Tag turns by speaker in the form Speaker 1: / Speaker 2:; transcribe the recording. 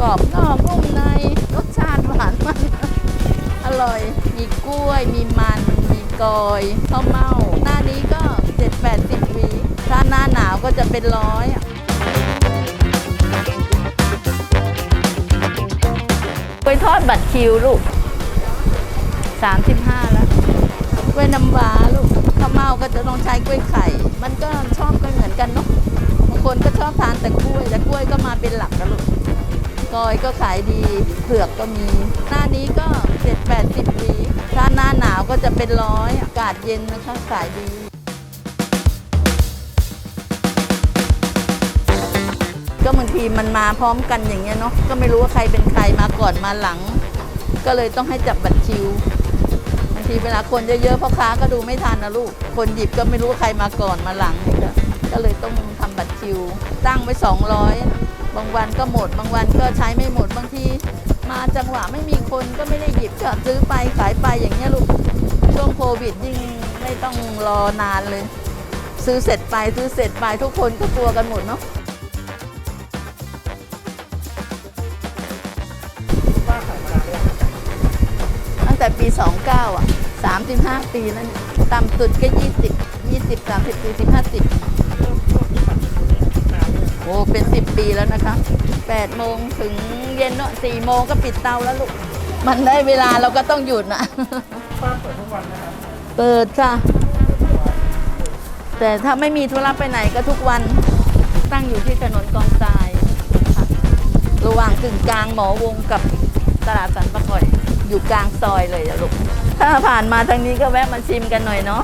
Speaker 1: กรอบนอกนุ่มในรสชาติหวานมันอร่อย มีกล้วย มีมัน มีกอยข้าวเม่าหน้านี้ก็7 8 0หวีถ้าหน้าหนาวก็จะเป็นร้อยอะกล้วยทอดบัตรคิวลูก35แล้วกล้วยน้ำว้าลูกข้าวเม่าก็จะต้องใช้กล้วยไข่ มันก็ชอบ คนก็ชอบทานแต่กล้วย แต่กล้วยก็มาเป็นหลักนะลูกกอยก็ขายดีเผือกก็มี หน้านี้ก็เจ็ดแปดสิบวีถ้าหน้าหนาวก็จะเป็นร้อยอากาศเย็นนะคะขายดีก็บางทีมันมาพร้อมกันอย่างเงี้ยเนาะก็ไม่รู้ว่าใครเป็นใครมาก่อนมาหลัง ก็เลยต้องให้จับบัตรคิวบางทีเวลาคนเยอะๆพ่อค้าก็ดูไม่ทันนะลูก คนหยิบก็ไม่รู้ว่าใครมาก่อนมาหลังนี่ก็ ก็เลยต้องทำบัตรคิว ตั้งไว้ 200 บางวันก็หมด บางวันก็ใช้ไม่หมด บางทีมาจังหวะไม่มีคนก็ไม่ได้หยิบก็ซื้อไปขายไปอย่างเงี้ยลูก ช่วงโควิดยิ่งไม่ต้องรอนานเลย ซื้อเสร็จไปซื้อเสร็จไปทุกคนก็กลัวกันหมดเนาะตั้งแต่ปี 29 อะ 35 ปีแล้วเนี่ยต่ำสุดก็ 20 20 30 40 50โอ้เป็น10ปีแล้วนะคะ8โมงถึงเย็นเนาะ4โมงก็ปิดเตาแล้วลูก มันได้เวลาเราก็ต้องหยุดนะ
Speaker 2: ป้าเปิดทุกวันนะครับ
Speaker 1: เปิดค่ะ แต่ถ้าไม่มีธุระไปไหนก็ทุกวันตั้งอยู่ที่ถนนกองทรายค่ะระหว่างกึ่งกลางหมอวงกับตลาดสันปะกอย อยู่กลางซอยเลยลูกถ้าผ่านมาทางนี้ก็แวะมาชิมกันหน่อยเนาะ